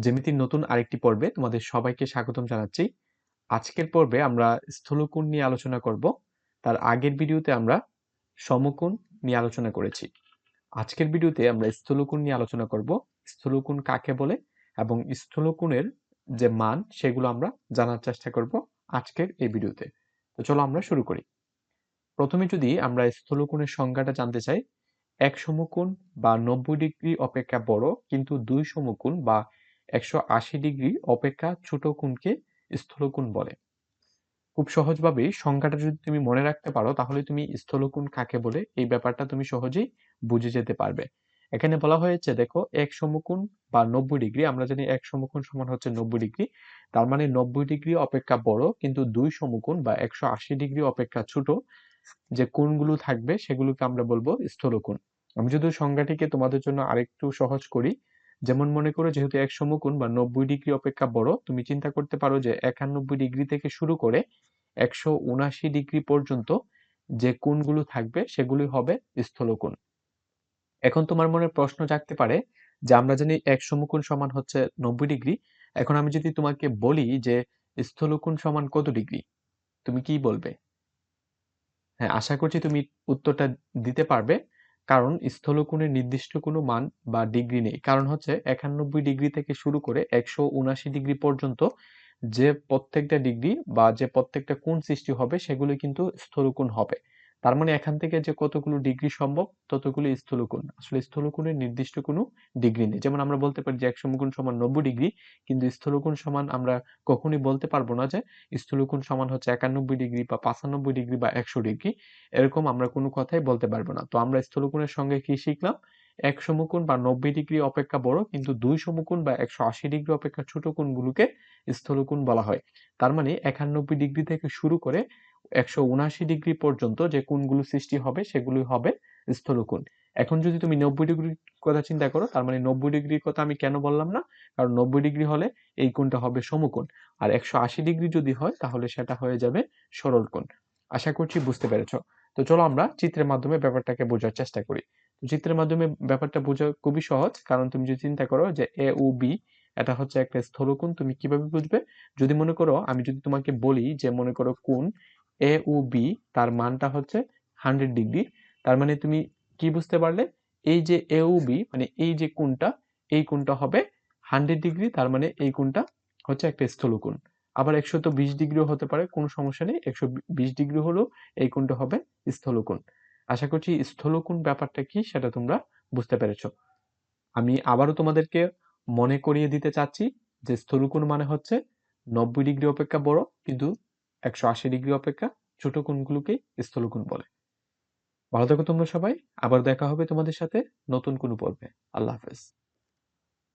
জ্যামিতির নতুন আরেকটি পর্বে তোমাদের সবাইকে স্বাগতম জানাচ্ছি। আজকের পর্বে আমরা স্থূলকোণ নিয়ে আলোচনা করব। তার আগের ভিডিওতে আমরা সমকোণ নিয়ে আলোচনা করেছি। আজকের ভিডিওতে আমরা স্থূলকোণ নিয়ে আলোচনা করব। স্থূলকোণ কাকে বলে এবং স্থূলকোণের যে মান সেগুলো আমরা জানার চেষ্টা করব আজকের এই ভিডিওতে। তো চলো আমরা শুরু করি। প্রথমে যদি আমরা স্থূলকোণের সংজ্ঞাটা জানতে চাই, এক সমকোণ বা নব্বই ডিগ্রি অপেক্ষা বড় কিন্তু দুই সমকোণ বা একশো আশি ডিগ্রি অপেক্ষা ছোট কোণকে স্থূলকোণ বলে। খুব সহজভাবেই সংখ্যাটা যদি তুমি মনে রাখতে পারো, তাহলে তুমি স্থূলকোণ কাকে বলে, এই ব্যাপারটা তুমি সহজেই বুঝে যেতে পারবে। এখানে বলা হয়েছে, দেখো, এক সমকোণ বা নব্বই ডিগ্রি, আমরা জানি এক সমকোণ সমান হচ্ছে নব্বই ডিগ্রি, তার মানে নব্বই ডিগ্রি অপেক্ষা বড়, কিন্তু দুই সমকোণ বা একশো আশি ডিগ্রি অপেক্ষা ছোট, যে কোণগুলো থাকবে সেগুলোকে আমরা বলব স্থূলকোণ। আমি যদি সংজ্ঞাটিকে তোমাদের জন্য আরেকটু সহজ করি যেমন মনে করো যেহেতু এক সমকোণ বা নব্বই ডিগ্রি অপেক্ষা বড়, তুমি চিন্তা করতে পারো যে একানব্বই ডিগ্রি থেকে শুরু করে একশো উনাশি ডিগ্রি পর্যন্ত যে কোণগুলো থাকবে সেগুলি হবে স্থূলকোণ। এখন তোমার মনে প্রশ্ন জাগতে পারে যে আমরা জানি এক সমকোণ সমান হচ্ছে নব্বই ডিগ্রি, এখন আমি যদি তোমাকে বলি যে স্থূলকোণ সমান কত ডিগ্রি, তুমি কি বলবে? হ্যাঁ আশা করছি তুমি উত্তরটা দিতে পারবে। কারণ স্থলকোণের নির্দিষ্ট কোনো মান বা ডিগ্রি নেই। কারণ হচ্ছে একানব্বই ডিগ্রি থেকে শুরু করে একশো উনাশি ডিগ্রি পর্যন্ত যে প্রত্যেকটা ডিগ্রি বা যে প্রত্যেকটা কোণ সৃষ্টি হবে সেগুলো কিন্তু স্থলকোণ হবে। তার মানে এখান থেকে যে কতগুলো ডিগ্রি সম্ভব, ততগুলো স্থূলকোণ। আসলে স্থূলকোণের নির্দিষ্ট কোনো ডিগ্রি নেই। যেমন আমরা বলতে পারি যে এক সমকোণ সমান নব্বই ডিগ্রি, কিন্তু স্থূলকোণ সমান আমরা কখনই বলতে পারব না যে স্থূলকোণ সমান হচ্ছে একানব্বই ডিগ্রি বা পাঁচানব্বই ডিগ্রি বা একশো ডিগ্রি। এরকম আমরা কোনো কথাই বলতে পারব না। তো আমরা স্থূলকোণের সঙ্গে কি শিখলাম? এক সমকোণ বা নব্বই ডিগ্রি অপেক্ষা বড়, কিন্তু দুই সমকোণ বা একশো আশি ডিগ্রি অপেক্ষা ছোট কোণগুলোকে স্থূলকোণ বলা হয়। তার মানে একানব্বই ডিগ্রি থেকে শুরু করে একশো উনাশি ডিগ্রি পর্যন্ত যে কোণগুলো সৃষ্টি হবে সেগুলি হবে স্থূলকোণ। এখন যদি তুমি নব্বই ডিগ্রির কথা চিন্তা করো, তার মানে নব্বই ডিগ্রির কথা আমি কেন বললাম না? কারণ নব্বই ডিগ্রি হলে এই কোণটা হবে সমকোণ। আর একশো আশি ডিগ্রি যদি হয়, তাহলে সেটা হয়ে যাবে সরল কোণ আশা করছি বুঝতে পেরেছ। তো চলো আমরা চিত্রের মাধ্যমে ব্যাপারটাকে বোঝার চেষ্টা করি। চিত্রের মাধ্যমে ব্যাপারটা বোঝা খুবই সহজ। কারণ তুমি যদি চিন্তা করো যে এ ও বি এটা হচ্ছে একটা স্থলকোণ, তুমি কীভাবে বুঝবে? যদি মনে করো, আমি যদি তোমাকে বলি যে মনে করো কোণ এ ও বি তার মানটা হচ্ছে হান্ড্রেড ডিগ্রি তার মানে তুমি কি বুঝতে পারলে? এই যে এ ও বি মানে এই যে কোণটা এই কোণটা হবে হান্ড্রেড ডিগ্রি তার মানে এই কোণটা হচ্ছে একটা স্থলকোণ। আবার একশো তো বিশ ডিগ্রিও হতে পারে কোনো সমস্যা নেই একশো বিশ ডিগ্রি হলেও এই কোণটা হবে স্থলকোণ। আশা করছি স্থলকোণ ব্যাপারটা কি সেটা তোমরা বুঝতে পেরেছ। আমি আবারও তোমাদেরকে মনে করিয়ে দিতে চাচ্ছি যে স্থলকোণ মানে হচ্ছে নব্বই ডিগ্রি অপেক্ষা বড় কিন্তু একশো আশি ডিগ্রি অপেক্ষা ছোট কোণগুলোকেই স্থলকোণ বলে। ভালো থাকো তোমরা সবাই। আবার দেখা হবে তোমাদের সাথে নতুন কোনো পর্বে। আল্লাহ হাফেজ।